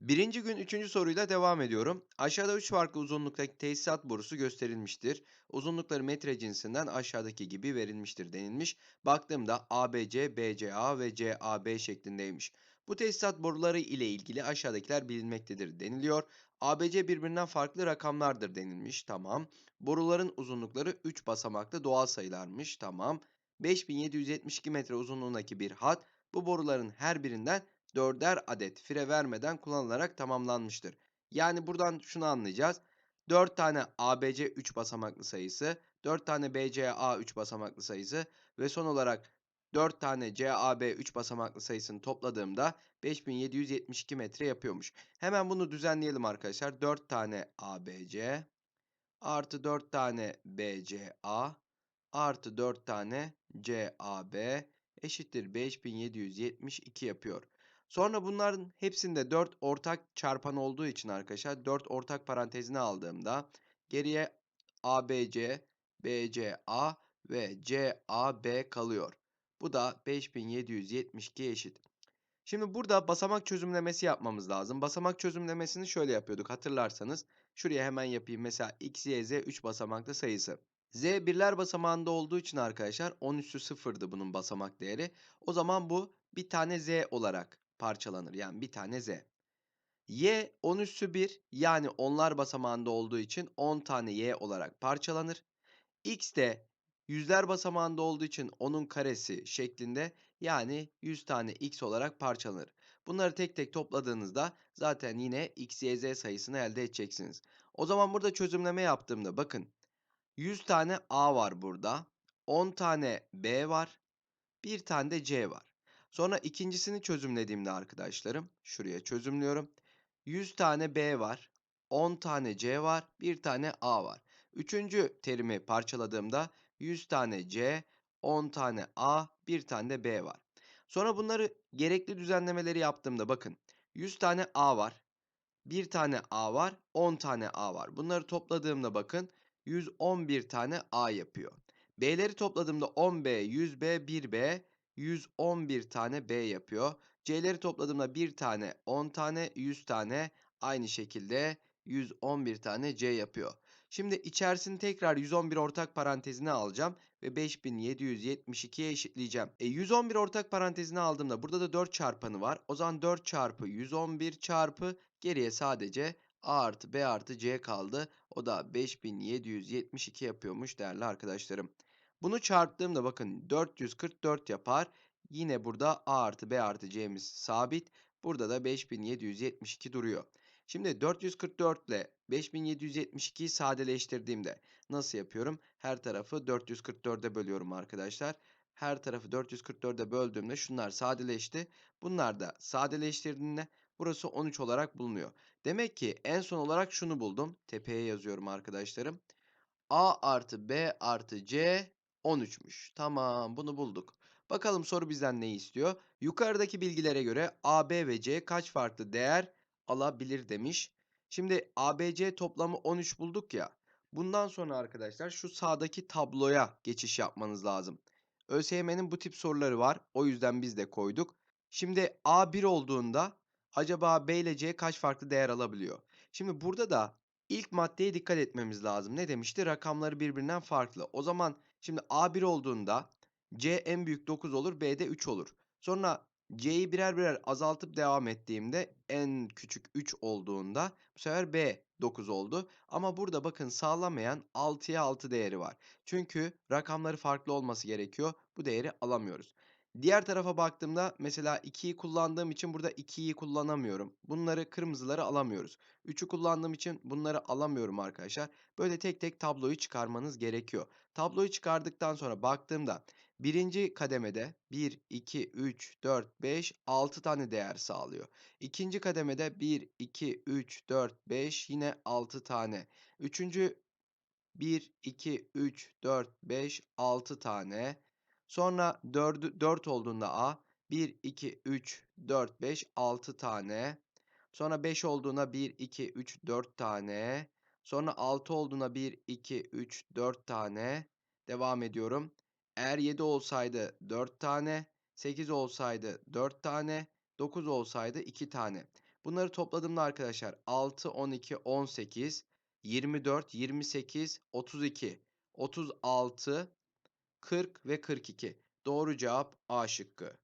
Birinci gün üçüncü soruyla devam ediyorum. Aşağıda 3 farklı uzunluktaki tesisat borusu gösterilmiştir. Uzunlukları metre cinsinden aşağıdaki gibi verilmiştir denilmiş. Baktığımda ABC, BCA ve CAB şeklindeymiş. Bu tesisat boruları ile ilgili aşağıdakiler bilinmektedir deniliyor. ABC birbirinden farklı rakamlardır denilmiş. Tamam. Boruların uzunlukları 3 basamaklı doğal sayılarmış. Tamam. 5772 metre uzunluğundaki bir hat bu boruların her birinden dörder adet fire vermeden kullanılarak tamamlanmıştır. Yani buradan şunu anlayacağız. 4 tane ABC 3 basamaklı sayısı, 4 tane BCA 3 basamaklı sayısı ve son olarak 4 tane CAB 3 basamaklı sayısını topladığımda 5772 metre yapıyormuş. Hemen bunu düzenleyelim arkadaşlar. 4 tane ABC artı 4 tane BCA artı 4 tane CAB eşittir 5772 yapıyor. Sonra bunların hepsinde 4 ortak çarpan olduğu için arkadaşlar 4 ortak parantezine aldığımda geriye ABC, BCA ve CAB kalıyor. Bu da 5772 eşit. Şimdi burada basamak çözümlemesi yapmamız lazım. Basamak çözümlemesini şöyle yapıyorduk hatırlarsanız. Şuraya hemen yapayım. Mesela x, y, z 3 basamaklı sayısı. Z birler basamağında olduğu için arkadaşlar 10 üssü 0'dı bunun basamak değeri. O zaman bu bir tane z olarak parçalanır. Yani bir tane z. Y 10 üssü 1 yani onlar basamağında olduğu için 10 tane y olarak parçalanır. X de yüzler basamağında olduğu için onun karesi şeklinde yani 100 tane x olarak parçalanır. Bunları tek tek topladığınızda zaten yine x, y, z sayısını elde edeceksiniz. O zaman burada çözümleme yaptığımda bakın 100 tane a var burada. 10 tane b var. Bir tane de c var. Sonra ikincisini çözümlediğimde arkadaşlarım şuraya çözümlüyorum. 100 tane b var. 10 tane c var. Bir tane a var. Üçüncü terimi parçaladığımda 100 tane C, 10 tane A, 1 tane de B var. Sonra bunları gerekli düzenlemeleri yaptığımda bakın 100 tane A var. 1 tane A var, 10 tane A var. Bunları topladığımda bakın 111 tane A yapıyor. B'leri topladığımda 10B, 100B, 1B, 111 tane B yapıyor. C'leri topladığımda 1 tane, 10 tane, 100 tane aynı şekilde 111 tane C yapıyor. Şimdi içerisini tekrar 111 ortak parantezine alacağım ve 5772'ye eşitleyeceğim. E 111 ortak parantezine aldığımda burada da 4 çarpanı var. O zaman 4 çarpı 111 çarpı geriye sadece A artı B artı C kaldı. O da 5772 yapıyormuş değerli arkadaşlarım. Bunu çarptığımda bakın 444 yapar. Yine burada A artı B artı C'miz sabit. Burada da 5772 duruyor. Şimdi 444 ile 5772'yi sadeleştirdiğimde nasıl yapıyorum? Her tarafı 444'e bölüyorum arkadaşlar. Her tarafı 444'e böldüğümde şunlar sadeleşti. Bunlar da sadeleştirdiğinde burası 13 olarak bulunuyor. Demek ki en son olarak şunu buldum. Tepeye yazıyorum arkadaşlarım. A artı B artı C 13'müş. Tamam bunu bulduk. Bakalım soru bizden ne istiyor? Yukarıdaki bilgilere göre A, B ve C kaç farklı değer alabilir demiş. Şimdi ABC toplamı 13 bulduk ya. Bundan sonra arkadaşlar şu sağdaki tabloya geçiş yapmanız lazım. ÖSYM'nin bu tip soruları var. O yüzden biz de koyduk. Şimdi A 1 olduğunda acaba B ile C kaç farklı değer alabiliyor? Şimdi burada da ilk maddeye dikkat etmemiz lazım. Ne demişti? Rakamları birbirinden farklı. O zaman şimdi A 1 olduğunda C en büyük 9 olur, B de 3 olur. Sonra C'yi birer birer azaltıp devam ettiğimde en küçük 3 olduğunda bu sefer B 9 oldu. Ama burada bakın sağlamayan 6'ya 6 değeri var. Çünkü rakamları farklı olması gerekiyor. Bu değeri alamıyoruz. Diğer tarafa baktığımda mesela 2'yi kullandığım için burada 2'yi kullanamıyorum. Bunları kırmızıları alamıyoruz. 3'ü kullandığım için bunları alamıyorum arkadaşlar. Böyle tek tek tabloyu çıkarmanız gerekiyor. Tabloyu çıkardıktan sonra baktığımda birinci kademede 1, 2, 3, 4, 5, 6 tane değer sağlıyor. İkinci kademede 1, 2, 3, 4, 5 yine 6 tane. Üçüncü 1, 2, 3, 4, 5, 6 tane. Sonra 4, 4 olduğunda A 1, 2, 3, 4, 5, 6 tane. Sonra 5 olduğuna 1, 2, 3, 4 tane. Sonra 6 olduğuna 1, 2, 3, 4 tane. Devam ediyorum. Eğer 7 olsaydı 4 tane. 8 olsaydı 4 tane. 9 olsaydı 2 tane. Bunları topladığımda arkadaşlar 6, 12, 18, 24, 28, 32, 36, 40 ve 42. Doğru cevap A şıkkı.